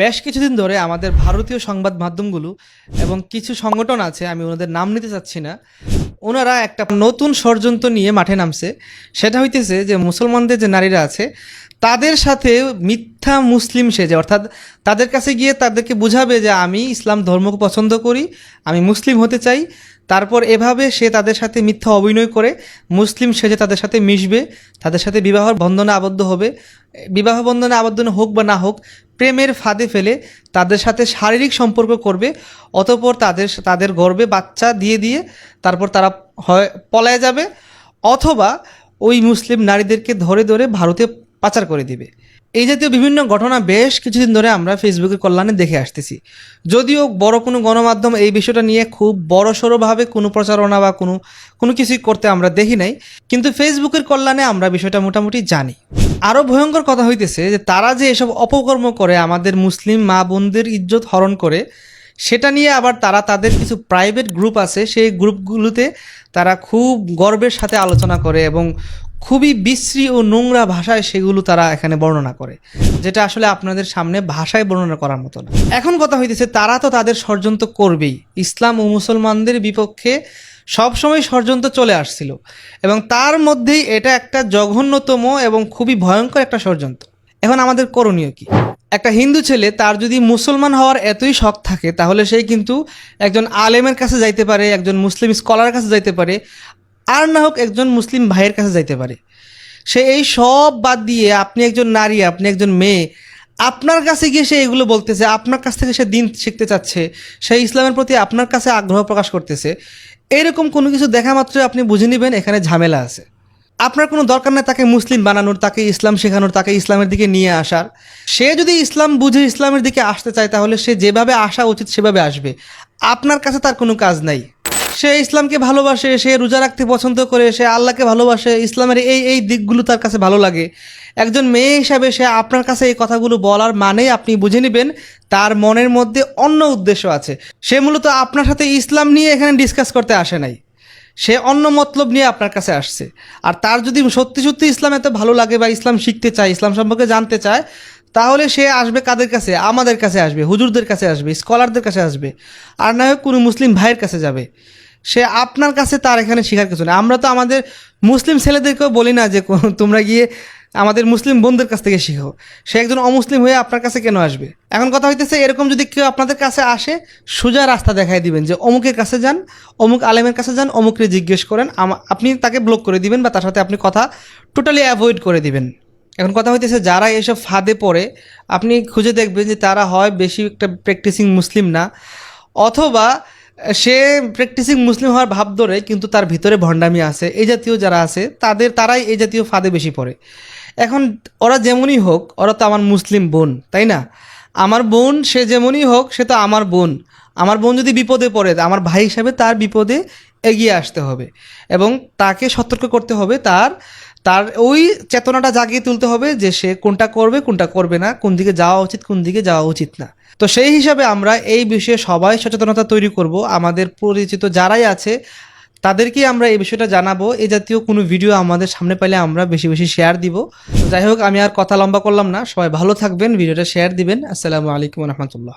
বেশ কিছুদিন ধরে আমাদের ভারতীয় সংবাদ মাধ্যমগুলো এবং কিছু সংগঠন আছে, আমি ওনাদের নাম নিতে চাচ্ছি না, ওনারা একটা নতুন ষড়যন্ত্র নিয়ে মাঠে নামছে। সেটা হইতেছে যে মুসলমানদের যে নারীরা আছে, তাদের সাথে মিথ্যা মুসলিম সেজে, অর্থাৎ তাদের কাছে গিয়ে তাদেরকে বুঝাবে যে আমি ইসলাম ধর্মকে পছন্দ করি, আমি মুসলিম হতে চাই। তারপর এভাবে সে তাদের সাথে মিথ্যা অভিনয় করে, মুসলিম সেজে তাদের সাথে মিশবে, তাদের সাথে বিবাহ বন্ধনে আবদ্ধ হবে। বিবাহ বন্ধনে আবদ্ধ হোক বা না হোক প্রেমের ফাঁদে ফেলে তাদের সাথে শারীরিক সম্পর্ক করবে, অতপর তাদের তাদের গর্বে বাচ্চা দিয়ে দিয়ে তারপর তারা হয়, পলায় যাবে, অথবা ওই মুসলিম নারীদেরকে ধরে ধরে ভারতে পাচার করে দিবে। এই জাতীয় বিভিন্ন ঘটনা বেশ কিছুদিন ধরে আমরা ফেসবুকের কল্যাণে দেখে আসতেছি। যদিও বড় কোনো গণমাধ্যম এই বিষয়টা নিয়ে খুব বড় সড়োভাবে কোনো প্রচারণা বা কোনো কোনো কিছুই করতে আমরা দেখি নাই, কিন্তু ফেসবুকের কল্যাণে আমরা বিষয়টা মোটামুটি জানি। আরও ভয়ঙ্কর কথা হইতেছে যে তারা যে এসব অপকর্ম করে, আমাদের মুসলিম মা বোনদের ইজ্জত হরণ করে, সেটা নিয়ে আবার তারা তাদের কিছু প্রাইভেট গ্রুপ আছে, সেই গ্রুপগুলোতে তারা খুব গর্বের সাথে আলোচনা করে এবং খুবই বিশ্রী ও নোংরা ভাষায় সেগুলো তারা এখানে বর্ণনা করে, যেটা আসলে আপনাদের সামনে ভাষায় বর্ণনা করার মতো না। এখন কথা হইতেছে, তারা তো তাদের ষড়যন্ত্র করবেই। ইসলাম ও মুসলমানদের বিপক্ষে সবসময় ষড়যন্ত্র চলে আসছিল, এবং তার মধ্যেই এটা একটা জঘন্যতম এবং খুবই ভয়ঙ্কর একটা ষড়যন্ত্র। এখন আমাদের করণীয় কি? একটা হিন্দু ছেলে, তার যদি মুসলমান হওয়ার এতই শখ থাকে, তাহলে সেই কিন্তু একজন আলেমের কাছে যাইতে পারে, একজন মুসলিম স্কলার কাছে যাইতে পারে আর না হোক একজন মুসলিম ভাইয়ের কাছে যাইতে পারে। সে এই সব বাদ দিয়ে আপনি একজন নারী, আপনি একজন মেয়ে, আপনার কাছে গিয়ে সে এগুলো বলতেছে, আপনার কাছ থেকে সে দিন শিখতে চাচ্ছে, সে ইসলামের প্রতি আপনার কাছে আগ্রহ প্রকাশ করতেছে, এরকম কোনো কিছু দেখা মাত্র আপনি বুঝে নেবেন, এখানে ঝামেলা আছে। আপনার কোনো দরকার নেই তাকে মুসলিম বানানোর, তাকে ইসলাম শেখানোর, তাকে ইসলামের দিকে নিয়ে আসার। সে যদি ইসলাম বুঝে ইসলামের দিকে আসতে চায়, তাহলে সে যেভাবে আসা উচিত সেভাবে আসবে। আপনার কাছে তার কোনো কাজ নাই। সে ইসলামকে ভালোবাসে, সে রোজা রাখতে পছন্দ করে, সে আল্লাহকে ভালোবাসে, ইসলামের এই এই দিকগুলো তার কাছে ভালো লাগে। একজন মেয়ে হিসাবে সে আপনার কাছে এই কথাগুলো বলার মানেই আপনি বুঝে নেবেন, তার মনের মধ্যে অন্য উদ্দেশ্য আছে। সে মূলত আপনার সাথে ইসলাম নিয়ে এখানে ডিসকাস করতে আসে নাই। সে অন্য মতলব নিয়ে আপনার কাছে আসছে। আর তার যদি সত্যি সত্যি ইসলাম এত ভালো লাগে বা ইসলাম শিখতে চায়, ইসলাম সম্পর্কে জানতে চায় তাহলে সে আসবে কাদের কাছে? আমাদের কাছে আসবে, হুজুরদের কাছে আসবে, স্কলারদের কাছে আসবে। আর না হয় কোনো মুসলিম ভাইয়ের কাছে যাবে। সে আপনার কাছে তার এখানে শেখার কিছু নেই। আমরা তো আমাদের মুসলিম ছেলেদেরকেও বলি না যে তোমরা গিয়ে আমাদের মুসলিম বোনদের কাছ থেকে শিখো। সে একজন অমুসলিম হয়ে আপনার কাছে কেন আসবে? এখন কথা হইতেছে, এরকম যদি কেউ আপনাদের কাছে আসে, সোজা রাস্তা দেখাই দিবেন যে, অমুকের কাছে যান, অমুক আলেমের কাছে যান অমুকরে জিজ্ঞেস করেন আপনি তাকে ব্লক করে দিবেন বা তার সাথে আপনি কথা টোটালি অ্যাভয়েড করে দিবেন। এখন কথা হইতেছে, যারা এসব ফাঁদে পড়ে, আপনি খুঁজে দেখবেন যে তারা হয় বেশি একটা প্র্যাকটিসিং মুসলিম না, অথবা সে প্র্যাকটিসিং মুসলিম হওয়ার ভাব ধরে কিন্তু তার ভিতরে ভণ্ডামি আছে। এই জাতীয় যারা আছে, তাদের, তারাই এই জাতীয় ফাঁদে বেশি পড়ে। এখন ওরা যেমনই হোক, ওরা তো আমার মুসলিম বোন, তাই না? আমার বোন সে যেমনই হোক, সে তো আমার বোন। আমার বোন যদি বিপদে পড়ে, আমার ভাই হিসাবে তার বিপদে এগিয়ে আসতে হবে এবং তাকে সতর্ক করতে হবে তার তার ওই চেতনাটা জাগিয়ে তুলতে হবে যে সে কোনটা করবে কোনটা করবে না, কোন দিকে যাওয়া উচিত, কোন দিকে যাওয়া উচিত না। তো সেই হিসাবে আমরা এই বিষয়ে সবাই সচেতনতা তৈরি করব। আমাদের পরিচিত যারাই আছে তাদেরকে আমরা এই বিষয়টা জানাব। এ জাতীয় কোনো ভিডিও আমাদের সামনে পাইলে আমরা বেশি বেশি শেয়ার দিব। যাই হোক, আমি আর কথা লম্বা করলাম না। সবাই ভালো থাকবেন, ভিডিওটা শেয়ার দিবেন। আসসালামু আলাইকুম রহমতুল্লাহ।